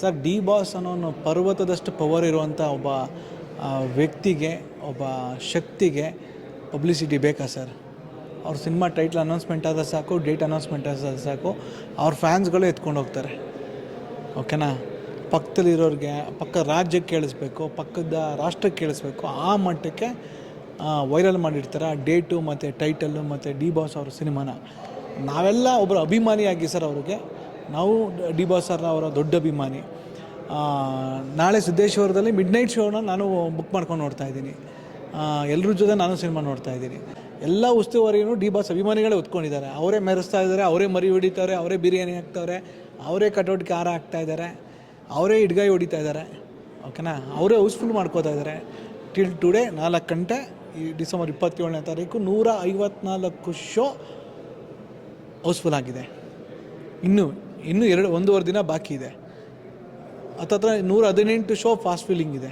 Sir, D boss ಅನ್ನೋ ಪರ್ವತದಷ್ಟು power ಇರುವಂಥ ಒಬ್ಬ ವ್ಯಕ್ತಿಗೆ, ಒಬ್ಬ ಶಕ್ತಿಗೆ ಪಬ್ಲಿಸಿಟಿ ಬೇಕಾ ಸರ್? ಅವ್ರ ಸಿನಿಮಾ ಟೈಟ್ಲ್ ಅನೌನ್ಸ್ಮೆಂಟ್ ಆದ ಸಾಕು ಡೇಟ್ ಅನೌನ್ಸ್ಮೆಂಟ್ ಆದ ಸಾಕು. ಅವ್ರ ಫ್ಯಾನ್ಸ್ಗಳು ಎತ್ಕೊಂಡು ಹೋಗ್ತಾರೆ. ಓಕೆನಾ ಪಕ್ಕದಲ್ಲಿರೋರಿಗೆ, ಪಕ್ಕ ರಾಜ್ಯಕ್ಕೆ ಕೇಳಿಸ್ಬೇಕು, ಪಕ್ಕದ ರಾಷ್ಟ್ರಕ್ಕೆ ಕೇಳಿಸ್ಬೇಕು, ಆ ಮಟ್ಟಕ್ಕೆ ವೈರಲ್ ಮಾಡಿರ್ತಾರೆ. ಆ ಡೇಟು ಮತ್ತು ಟೈಟಲ್ಲು ಮತ್ತು ಡಿ ಬಾಸ್ ಅವ್ರ ಸಿನಿಮಾನ ನಾವೆಲ್ಲ ಒಬ್ಬರು ಅಭಿಮಾನಿಯಾಗಿ ಸರ್ ಅವ್ರಿಗೆ ನಾವು ಡಿ ಬಾಸ್ ಸರ್ನ ಅವರ ದೊಡ್ಡ ಅಭಿಮಾನಿ. ನಾಳೆ ಸಿದ್ದೇಶ್ವರದಲ್ಲಿ ಮಿಡ್ ನೈಟ್ ಶೋನ ನಾನು ಬುಕ್ ಮಾಡ್ಕೊಂಡು ನೋಡ್ತಾ ಇದ್ದೀನಿ. ಎಲ್ಲರ ಜೊತೆ ನಾನು ಸಿನಿಮಾ ನೋಡ್ತಾ ಇದ್ದೀನಿ. ಎಲ್ಲ ಉಸ್ತುವಾರಿಯೂ ಡಿ ಬಾಸ್ ಅಭಿಮಾನಿಗಳೇ ಉತ್ಕೊಂಡಿದ್ದಾರೆ ಅವರೇ ಮೆರೆಸ್ತಾ ಇದ್ದಾರೆ, ಅವರೇ ಮರಿ ಹೊಡಿತಾರೆ, ಅವರೇ ಬಿರಿಯಾನಿ ಹಾಕ್ತವ್ರೆ ಅವರೇ ಕಟೌಟ್ಗೆ ಹಾರ ಹಾಕ್ತಾ ಇದ್ದಾರೆ, ಅವರೇ ಇಡ್ಗಾಯಿ ಹೊಡಿತಾ ಇದ್ದಾರೆ. ಓಕೆನಾ? ಅವರೇ ಹೌಸ್ಫುಲ್ ಮಾಡ್ಕೋತಾ ಇದ್ದಾರೆ. ಟಿಲ್ ಟುಡೇ ನಾಲ್ಕು ಗಂಟೆ, ಈ ಡಿಸೆಂಬರ್ ಇಪ್ಪತ್ತೇಳನೇ ತಾರೀಕು ನೂರ ಐವತ್ನಾಲ್ಕು ಶೋ ಹೌಸ್ಫುಲ್ ಆಗಿದೆ. ಇನ್ನು ಇನ್ನೂ ಎರಡು, ಒಂದೂವರೆ ದಿನ ಬಾಕಿ ಇದೆ. ಹತ್ತತ್ರ ನೂರ ಹದಿನೆಂಟು ಶೋ ಫಾಸ್ಟ್ ಫೀಲಿಂಗ್ ಇದೆ.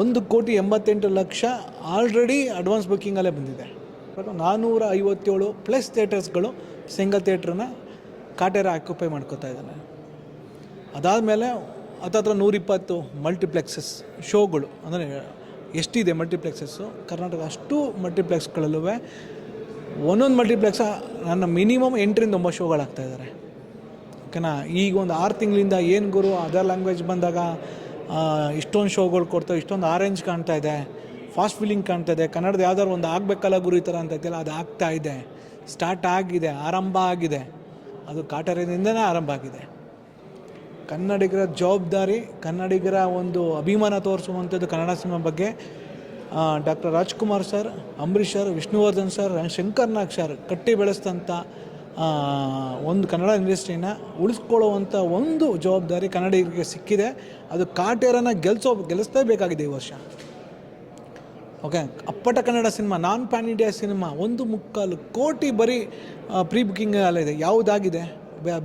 ಒಂದು ಕೋಟಿ ಎಂಬತ್ತೆಂಟು ಲಕ್ಷ ಆಲ್ರೆಡಿ ಅಡ್ವಾನ್ಸ್ ಬುಕ್ಕಿಂಗಲ್ಲೇ ಬಂದಿದೆ. ನಾನ್ನೂರ ಐವತ್ತೇಳು ಪ್ಲಸ್ ಥಿಯೇಟರ್ಸ್ಗಳು ಸಿಂಗಲ್ ಥಿಯೇಟ್ರನ್ನ ಕಾಟೇರ ಆಕ್ಯುಪೈ ಮಾಡ್ಕೋತಾ ಇದ್ದಾನೆ. ಅದಾದಮೇಲೆ ಹತ್ತತ್ರ ನೂರಿಪ್ಪತ್ತು ಮಲ್ಟಿಪ್ಲೆಕ್ಸಸ್ ಶೋಗಳು ಅಂದರೆ ಎಷ್ಟಿದೆ ಮಲ್ಟಿಪ್ಲೆಕ್ಸಸ್ಸು ಕರ್ನಾಟಕ ಅಷ್ಟು ಮಲ್ಟಿಪ್ಲೆಕ್ಸ್ಗಳಲ್ಲೂ ಒಂದೊಂದು ಮಲ್ಟಿಪ್ಲೆಕ್ಸ ನನ್ನ ಮಿನಿಮಮ್ ಎಂಟರಿಂದ ಒಂಬತ್ತು ಶೋಗಳಾಗ್ತಾ ಇದ್ದಾರೆ ಓಕೆನಾ? ಈಗ ಒಂದು ಆರು ತಿಂಗಳಿಂದ ಏನು ಗುರು ಅದರ್ ಲ್ಯಾಂಗ್ವೇಜ್ ಬಂದಾಗ ಇಷ್ಟೊಂದು ಶೋಗಳು ಕೊಡ್ತಾವೆ ಇಷ್ಟೊಂದು ಆರೆಂಜ್ ಕಾಣ್ತಾ ಇದೆ ಫಾಸ್ಟ್ ಫೀಲಿಂಗ್ ಕಾಣ್ತಾ ಇದೆ ಕನ್ನಡದ ಯಾವ್ದಾದ್ರು ಒಂದು ಆಗಬೇಕಲ್ಲ ಗುರು ಈ ಥರ ಅಂತ ಐತಿಲ್ಲ ಅದು ಆಗ್ತಾ ಇದೆ ಸ್ಟಾರ್ಟ್ ಆಗಿದೆ ಆರಂಭ ಆಗಿದೆ ಅದು ಕಾಟರದಿಂದನೇ ಆರಂಭ ಆಗಿದೆ. ಕನ್ನಡಿಗರ ಜವಾಬ್ದಾರಿ ಕನ್ನಡಿಗರ ಒಂದು ಅಭಿಮಾನ ತೋರಿಸುವಂಥದ್ದು ಕನ್ನಡ ಸಿನಿಮಾ ಬಗ್ಗೆ doctor Rajkumar sir Ambareesh sir Vishnuvardhan sir Shankar Nag sir ಕಟ್ಟಿ ಬೆಳೆಸಿದಂಥ ಆ, ಒಂದು ಕನ್ನಡ ಇಂಡಸ್ಟ್ರಿನ ಉಳಿಸ್ಕೊಳ್ಳುವಂಥ ಒಂದು ಜವಾಬ್ದಾರಿ ಕನ್ನಡಿಗರಿಗೆ ಸಿಕ್ಕಿದೆ. ಅದು ಕಾಟೇರನ ಗೆಲ್ಸೋ ಗೆಲ್ಲಿಸಲೇಬೇಕಾಗಿದೆ ಈ ವರ್ಷ. ಓಕೆ ಅಪ್ಪಟ Kannada cinema, non pan India cinema, ಒಂದು ಮುಕ್ಕಾಲು ಕೋಟಿ ಬರೀ ಪ್ರೀ ಬುಕ್ಕಿಂಗ್ ಅಲ್ಲಿದೆ ಯಾವುದಾಗಿದೆ?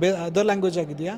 ಬೇ, ಅದರ್ ಲ್ಯಾಂಗ್ವೇಜ್ ಆಗಿದೆಯಾ?